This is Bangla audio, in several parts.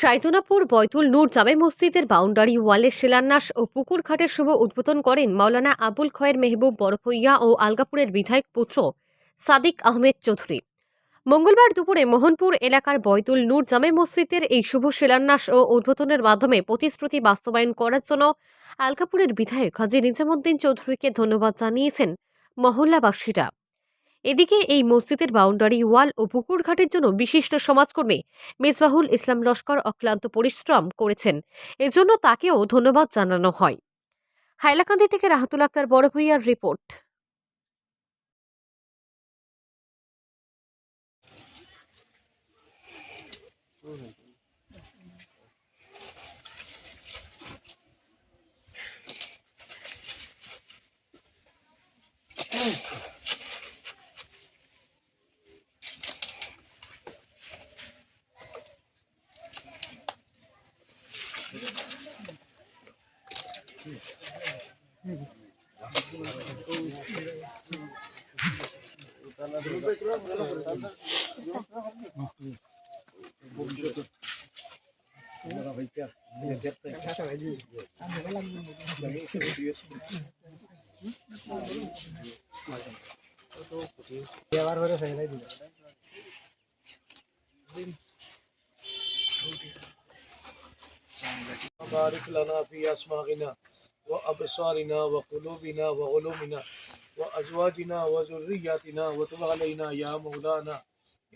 সাইদুনাপুর বয়তুল নূর জামে মসজিদের বাউন্ডারি ওয়ালের শিলান্যাস ও পুকুর ঘাটের শুভ উদ্বোধন করেন মাওলানা আবুল খয়ের মেহবুব বড়ভূইয়া ও আলগাপুরের বিধায়ক পুত্র সাদিক আহমেদ চৌধুরী। মঙ্গলবার দুপুরে মোহনপুর এলাকার বয়তুল নূর জামে মসজিদের এই শুভ শিলান্যাস ও উদ্বোধনের মাধ্যমে প্রতিশ্রুতি বাস্তবায়ন করার জন্য আলগাপুরের বিধায়ক হাজী নিজামুদ্দিন চৌধুরীকে ধন্যবাদ জানিয়েছেন মহল্লাবাসীরা। এদিকে এই মসজিদের বাউন্ডারি ওয়াল ও পুকুর ঘাটের জন্য বিশিষ্ট সমাজকর্মী মিসবাহুল ইসলাম লস্কর অক্লান্ত পরিশ্রম করেছেন। এজন্য তাকেও ধন্যবাদ জানানো হয়। হাইলাকান্দি থেকে রাহাতুল আক্তার বড় ভূইয়ার রিপোর্ট। ব্যবহার করে সেলাই দিল وبارك لنا في أسماعنا وأبصارنا وقلوبنا وعلومنا وأزواجنا وذرياتنا وتب علينا يا مولانا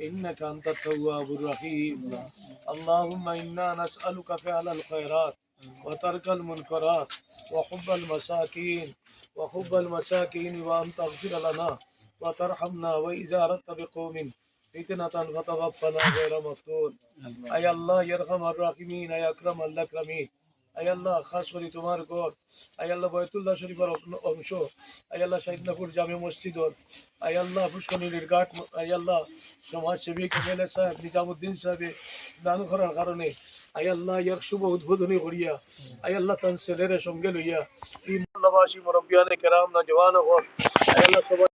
إنك أنت التواب الرحيم. اللهم إنا نسألك فعل الخيرات وترك المنكرات وحب المساكين وحب المساكين وأن تغفر لنا وترحمنا وإذا أردت بقوم فتنة فتوفنا غير مفتون. أي الله يرحم الراحمين يا أكرم الأكرمين. আই আল্লাহ, খাস করি তোমার ঘর আই আল্লাহ, বয়তুল্লাহ শরীফের অংশ। আই আল্লাহ শাহিদনাপুর জামে মসজিদর। আই আল্লাহ পুষ্কনীর ঘাট আই সমাজসেবী এমএলএ সাহেব, নিজামুদ্দিন সাহেবে, দান করার কারণে। আই আল্লাহ ইয়ার শুভ উদ্বোধনী করিয়া। আই আল্লাহ, তান ছেলের সঙ্গে লইয়া। মহল্লাবাসী মুরব্বিয়ানে কেরাম না জওয়ান হন আই আল্লাহ সবাই